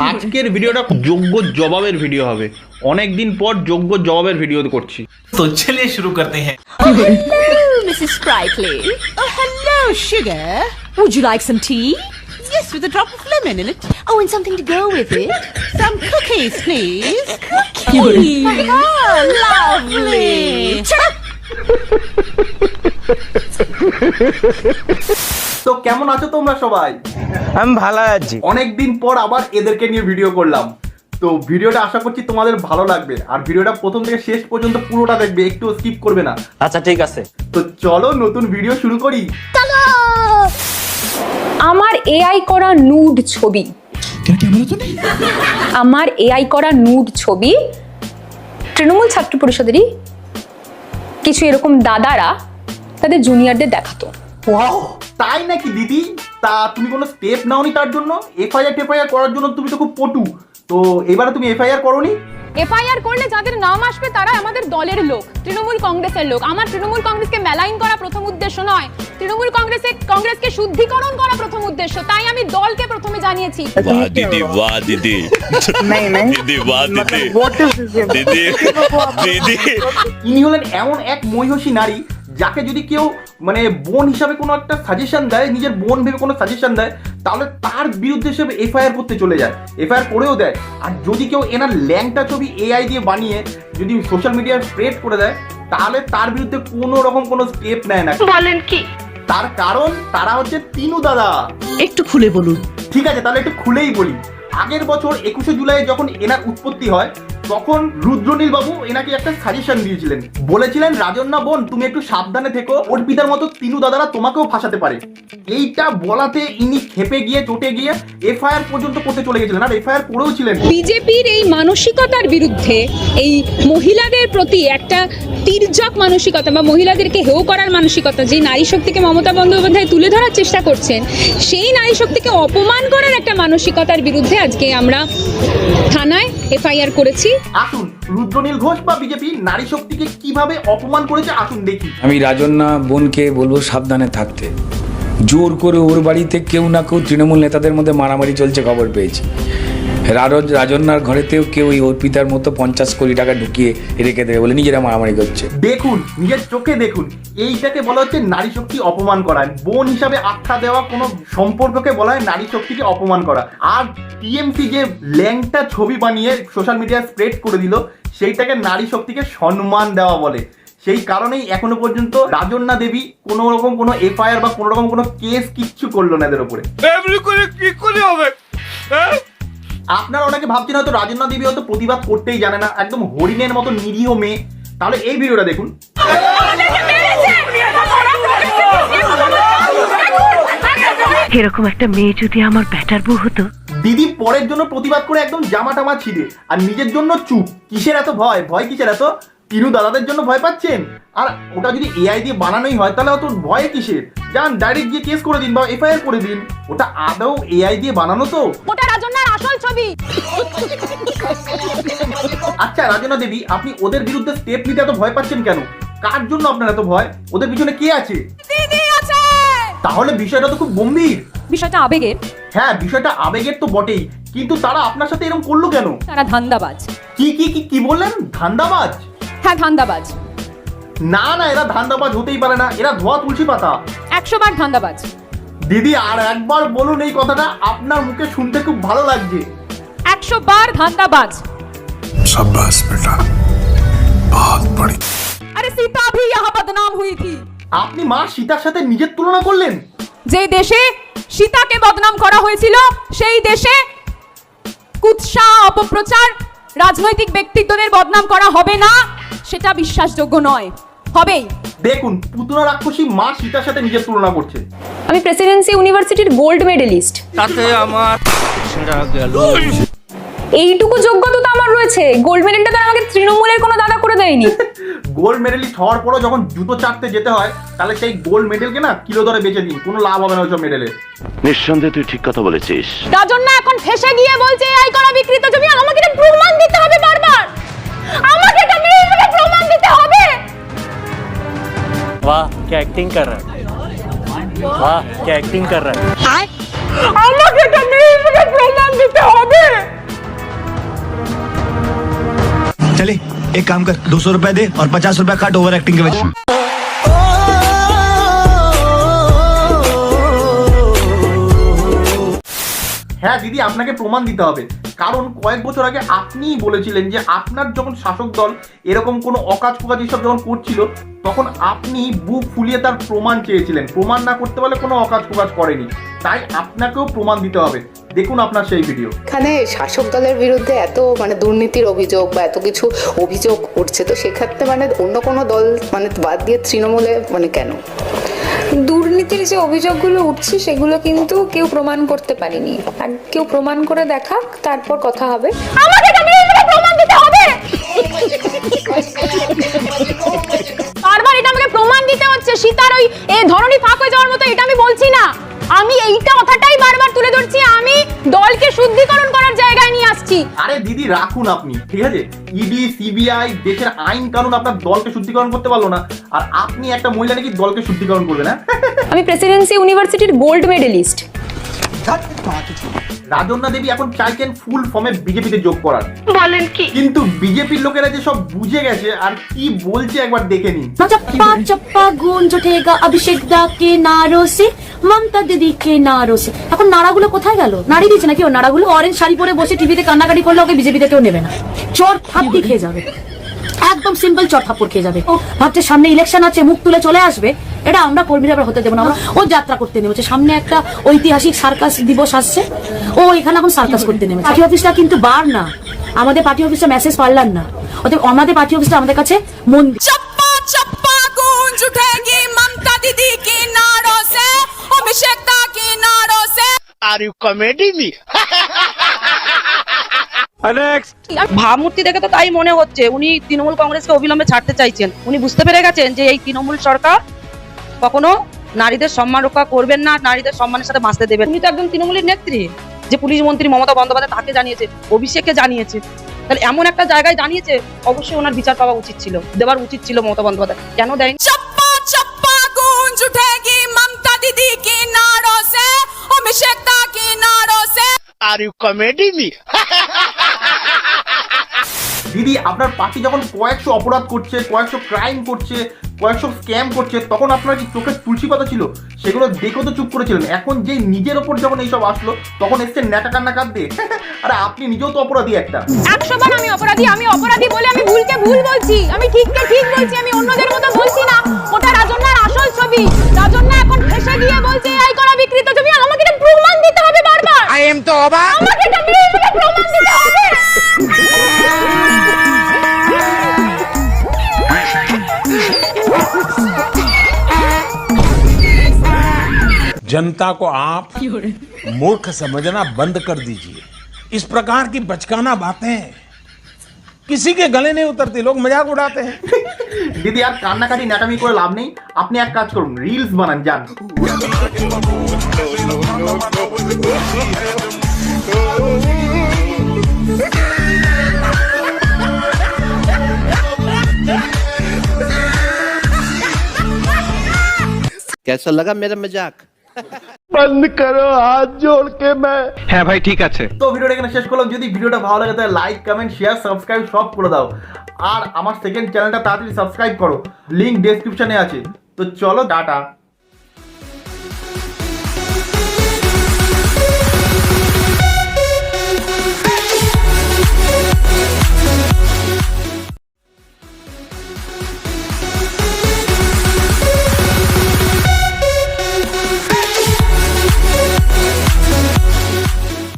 আজকের ভিডিওটা খুব যোগ্য জবাবের ভিডিও হবে অনেক দিন পর যোগ্য জবাবের ভিডিও করছি তো চলে শুরু করতে হ্যাঁ Mrs Spritely Oh, hello sugar would you like some tea yes with a drop of lemon in it oh and something to go with it some cookies please cookies lovely lovely. তো কেমন আছো তোমরা সবাই? আমি ভালো আছি। অনেকদিন পর আবার এদেরকে নিয়ে ভিডিও করলাম। তো ভিডিওটা আশা করছি তোমাদের ভালো লাগবে। আর ভিডিওটা প্রথম থেকে শেষ পর্যন্ত পুরোটা দেখবে একটু স্কিপ করবে না। আচ্ছা ঠিক আছে। তো চলো নতুন ভিডিও শুরু করি। আমার এআই করা নুড ছবি। আমার এআই করা নুড ছবি তৃণমূল ছাত্র পরিষদেরই কিছু এরকম দাদারা তাদের জুনিয়রদের দেখাতো। ওয়াও তাই নাকি দিদি তা তুমি কোনো স্টেপ নাওনি তার জন্য এফআইআর টেফআইআর করার জন্য তুমি তো খুব পটু তো এবারে তুমি এফআইআর করনি এফআইআর করলে যাদের নাম আসবে তারা আমাদের দলের লোক তৃণমূল কংগ্রেসের লোক আমার তৃণমূল কংগ্রেসকে মেলাইন করা প্রথম উদ্দেশ্য নয় তৃণমূল কংগ্রেসে কংগ্রেসকে শুদ্ধিকরণ করা প্রথম উদ্দেশ্য তাই আমি দলকে প্রথমে জানিয়েছি वाह दीदी वाह दीदी नहीं नहीं दीदी वाह दीदी व्हाट इज दिस दीदी दीदी ইনি হলেন এমন এক মহিষী নারী যাকে যদি কেউ মানে বোন হিসাবে কোনো একটা সাজেশন দেয় নিজের বোন ভেবে কোনো সাজেশন দেয় তাহলে তার বিরুদ্ধে হিসেবে এফআইআর করতে চলে যায়। এফআইআর করেও দেয়। আর যদি কেউ এনার ল্যাংটা ছবি এআই দিয়ে বানিয়ে যদি সোশ্যাল মিডিয়ায় স্প্রেড করে দেয় তাহলে তার বিরুদ্ধে কোনো রকম কোনো স্টেপ নেয় না। বলেন কি? তার কারণ তারা হচ্ছে তিনু দাদা। একটু খুলে বলুন। ঠিক আছে তাহলে একটু খুলেই বলি। আগের বছর একুশে জুলাই যখন এনার উৎপত্তি হয়, তখন রুদ্রনীল বাবু এনাকে একটা সাজেশন দিয়েছিলেন। বলেছিলেন, রাজন্না বোন, তুমি একটু সাবধানে থেকো। ওর পিতার মতো তিনু দাদারা তোমাকেও ফাঁসাতে পারে। এইটা বলাতে ইনি খেপে গিয়ে, চটে গিয়ে এফআইআর পর্যন্ত করতে চলে গেছিলেন। আর এফআইআর করেও ছিলেন। বিজেপির এই মানসিকতার বিরুদ্ধে এই মহিলাদের প্রতি একটা তির্যক মানসিকতা বা মহিলাদেরকে হেও করার মানসিকতা যে নারী শক্তিকে মমতা বন্দ্যোপাধ্যায় তুলে ধরার চেষ্টা করছেন সেই নারী শক্তিকে অপমান করার একটা মানসিকতার বিরুদ্ধে আজকে আমরা থানায় এফআইআর করেছি। আসুন রুদ্রনীল ঘোষ বা বিজেপি নারী শক্তিকে কীভাবে অপমান করেছে আসুন দেখি। আমি রাজন্না বোনকে বলব সাবধানে থাকতে। জোর করে ওর বাড়িতে কেউ না কেউ তৃণমূল নেতাদের মধ্যে মারামারি চলছে খবর পেয়েছি। রারজ রাজন্যার ঘরেতেও কেউ ওই অর্পিতার মতো পঞ্চাশ কোটি টাকা ঢুকিয়ে রেখে দেবে বলে নিজেরা মারামারি করছে। দেখুন নিজের চোখে দেখুন। এইটাকে বলা হচ্ছে নারী শক্তি অপমান করা। বোন হিসাবে আখ্যা দেওয়া কোনো সম্পর্ককে বলা হয় নারী শক্তিকে অপমান করা। আর টিএমসি যে ল্যাংটা ছবি বানিয়ে সোশ্যাল মিডিয়ায় স্প্রেড করে দিল সেইটাকে নারী শক্তিকে সম্মান দেওয়া বলে। সেই কারণেই এখনও পর্যন্ত রাজন্না দেবী কোনো রকম কোনো এফআইআর বা কোনো রকম কোনো কেস কিচ্ছু করল না এদের উপরে। কি করে হবে? হ্যাঁ? আপনারা অনেকে ভাবছেন হয়তো রাজেন্দ্র দেবী হয়তো প্রতিবাদ করতেই জানে না একদম হরিণের মতো নিরীহ মেয়ে। তাহলে এই ভিডিওটা দেখুন। এরকম একটা মেয়ে যদি আমার ব্যাটার বউ হতো? দিদি পরের জন্য প্রতিবাদ করে একদম জামা টামা ছিঁড়ে আর নিজের জন্য চুপ। কিসের এত ভয়? ভয় কিসের এত? তিনু দাদাদের জন্য ভয় পাচ্ছেন? আর ওটা যদি এআই দিয়ে বানানোই হয় তাহলে অত ভয় কিসের? যান ডাইরেক্ট গিয়ে কেস করে দিন বা এফআইআর করে দিন। ওটা আদৌ এআই দিয়ে বানানো তো? ওটা রাজন্যার আসল ছবি। আচ্ছা রাজনা দেবী আপনি ওদের বিরুদ্ধে স্টেপ নিতে এত ভয় পাচ্ছেন কেন? কার জন্য আপনার এত ভয়? ওদের পিছনে কে আছে? তাহলে বিষয়টা তো খুব গম্ভীর। বিষয়টা আবেগের। হ্যাঁ বিষয়টা আবেগের তো বটেই। কিন্তু তারা আপনার সাথে এরকম করল কেন? তারা ধান্দাবাজ। কি কি কি কি বললেন? ধান্দাবাজ? হ্যাঁ ধান্দাবাজ না না এরা ধান্দাবাজ হতেই পারে না এরা ধোয়া তুলসী পাতা একশো বার ধান্দাবাজ দিদি আর একবার বলুন এই কথাটা আপনার মুখে শুনতে খুব ভালো লাগছে একশো বার ধান্দাবাজ शाबाश बेटा बहुत बड़ी अरे सीता भी यहाँ बदनाम हुई थी আপনি মা সীতার সাথে নিজের তুলনা করলেন যে দেশে সীতাকে বদনাম করা হয়েছিল সেই দেশে কুৎসা অপপ্রচার রাজনৈতিক ব্যক্তিত্বদের বদনাম করা হবে না সেটা বিশ্বাসযোগ্য নয়। হবেই। দেখুন পুতুনা রাক্ষসী মা সীতার সাথে নিজের তুলনা করছে। আমি প্রেসিডেন্সি ইউনিভার্সিটির গোল্ড মেডেলিস্ট। তাতে আমার গেল। এইটুকু যোগ্যতা তো আমার রয়েছে। গোল্ড মেডেলটা তো আমাকে তৃণমূলের কোনো দাদা করে দেয়নি। গোল্ড মেডেলিস্ট হওয়ার পরও যখন জুতো চাটতে যেতে হয় তাহলে সেই গোল্ড মেডেলকে না কিলো ধরে বেচে দিন। কোনো লাভ হবে না ওইসব মেডেলে। নিঃসন্দেহে তুই ঠিক কথা বলেছিস। তার জন্য এখন ফেসে গিয়ে বলছে এই করা বিকৃত ছবি আমাকে এটা প্রমাণ দিতে হবে বারবার। আমাকে এটা দিতে হবে वाह क्या एक्टिंग कर रहा वाह क्या कर रहा আমাকে তো মেয়েকে প্রমাণ দিতে হবে चले एक काम कर दो सौ रुपए दे और पचास रुपए कट ओवर एक्टिंग के वजह হ্যাঁ দিদি আপনাকে প্রমাণ দিতে হবে কারণ কয়েক বছর আগে আপনিই বলেছিলেন যে আপনার যখন শাসক দল এরকম কোনো অকাজ কুকাজ এসব যখন করছিল, তখন আপনি বুক ফুলিয়ে তার প্রমাণ চেয়েছিলেন। প্রমাণ না করতে পারলে কোনো অকাজ কুকাজ করেনি। তাই আপনাকেও প্রমাণ দিতে হবে। দেখুন আপনার সেই ভিডিও এখানে শাসক দলের বিরুদ্ধে এত মানে দুর্নীতির অভিযোগ বা এত কিছু অভিযোগ উঠছে, তো সেক্ষেত্রে মানে অন্য কোনো দল মানে বাদ দিয়ে তৃণমূলে মানে কেন? দুর্নীতির যে অভিযোগগুলো উঠছে, সেগুলো কিন্তু কেউ প্রমাণ করতে পারেনি। আর কেউ প্রমাণ করে দেখাক, তারপর কথা হবে। আমাকে প্রমাণ দিতে হবে? বারবার এটা আমাকে প্রমাণ দিতে হচ্ছে। সীতার ওই এ ধরনী ফাঁক হয়ে যাওয়ার মতো এটা আমি বলছি না। আমি এইটা কথাটাই বারবার তুলে ধরছি আমি দলকে শুদ্ধিকরণ করার জায়গায় নিয়ে আসছি। আরে দিদি রাখুন আপনি ঠিক আছে? ইডি সিবিআই দেশের আইন কানুন আপনার দলকে শুদ্ধিকরণ করতে পারল না আর আপনি একটা মহিলা নাকি দলকে শুদ্ধিকরণ করবে না আমি প্রেসিডেন্সি ইউনিভার্সিটির গোল্ড মেডেলিস্ট। রাজন্না দেবী এখন চাইছেন ফুল ফর্মে বিজেপিতে যোগ করার। বলেন কি? কিন্তু বিজেপির লোকেরা যে সব বুঝে গেছে আর কি বলছে একবার দেখে নিন। চপ্পা চপ্পা গুঞ্জ উঠেগা অভিষেক দা কে নারো মমতা দিদি কে নারো এখন নাড়াগুলো কোথায় গেল? নাড়ি দিয়েছে নাকি ও নাড়াগুলো? অরেঞ্জ শাড়ি পরে বসে টিভিতে কান্নাকাটি করলে ওকে বিজেপিতে কেউ নেবে না। চোর ফাঁপ খেয়ে যাবে। একদম সিম্পল চটফাপড় খেয়ে যাবে। ভাবছে সামনে ইলেকশন আছে মুখ তুলে চলে আসবে। এটা আমরা কর্মীরা আবার হতে দেবো না। ও যাত্রা করতে নেমেছে। সামনে একটা ঐতিহাসিক সার্কাস দিবস আসছে। ও এখানে এখন সার্কাস করতে নেমেছে। পার্টি অফিসটা কিন্তু বার না। আমাদের পার্টি অফিসটা মেসেজ পারলাম না। অতএব আমাদের পার্টি অফিসটা আমাদের কাছে মন্দির। Are you comedy me? ভাবমূর্তি দেখে তো তাই মনে হচ্ছে। উনি তৃণমূল কংগ্রেসকে অবিলম্বে ছাড়তে চাইছেন। উনি বুঝতে পেরে গেছেন যে এই তৃণমূল সরকার কখনো নারীদের সম্মান রক্ষা করবেন না নারীদের সম্মানের সাথে বাঁচতে দেবেন। উনি তো একদম তৃণমূলের নেত্রী যে পুলিশ মন্ত্রী মমতা বন্দ্যোপাধ্যায় তাকে জানিয়েছে অভিষেককে জানিয়েছে। তাহলে এমন একটা জায়গায় জানিয়েছে অবশ্যই ওনার বিচার পাওয়া উচিত ছিল দেবার উচিত ছিল মমতা বন্দ্যোপাধ্যায়। কেন দেয়নি? Are you comedy me? দিদি আপনার পার্টি যখন কয়েকশো অপরাধ করছে কয়েকশো ক্রাইম করছে কয়েকশো স্ক্যাম করছে তখন আপনার কি চোখের তুলসী পাতা ছিল? সেগুলো দেখেও তো চুপ করেছিলেন। এখন যে নিজের ওপর যখন এইসব আসলো তখন এসছেন ন্যাকা কান্না কাঁদ দিয়ে। আরে আপনি নিজেও তো অপরাধী একটা। একশো বার আমি অপরাধী আমি অপরাধী বলে আমি ভুলকে ভুল বলছি। আমি ঠিককে ঠিক বলছি আমি অন্যদের মতো বলছি না। ওটা রাজন্যার আসল ছবি। রাজন্যা এখন ফেসে গিয়ে বলছে এই করা বিকৃত ছবি আমাকে এটা প্রমাণ দিতে হবে বারবার। আই এম তো অবাক। আমাকে এটা जनता को आप मूर्ख समझना बंद कर दीजिए इस प्रकार की बचकाना बातें किसी के गले नहीं उतरती लोग मजाक उड़ाते हैं দিদি আর কান্নাকাটি ন্যাকামি করে লাভ নেই আপনি এক কাজ করুন রিলস বানান যান कैसा लगा मेरा मजाक হ্যাঁ ভাই ঠিক আছে তো ভিডিওটা এখানে শেষ করলাম যদি ভিডিওটা ভালো লাগে তাহলে লাইক কমেন্ট শেয়ার সাবস্ক্রাইব সব করে দাও আর আমার সেকেন্ড চ্যানেলটা তাড়াতাড়ি সাবস্ক্রাইব করো লিংক ডেসক্রিপশনে আছে তো চলো টাটা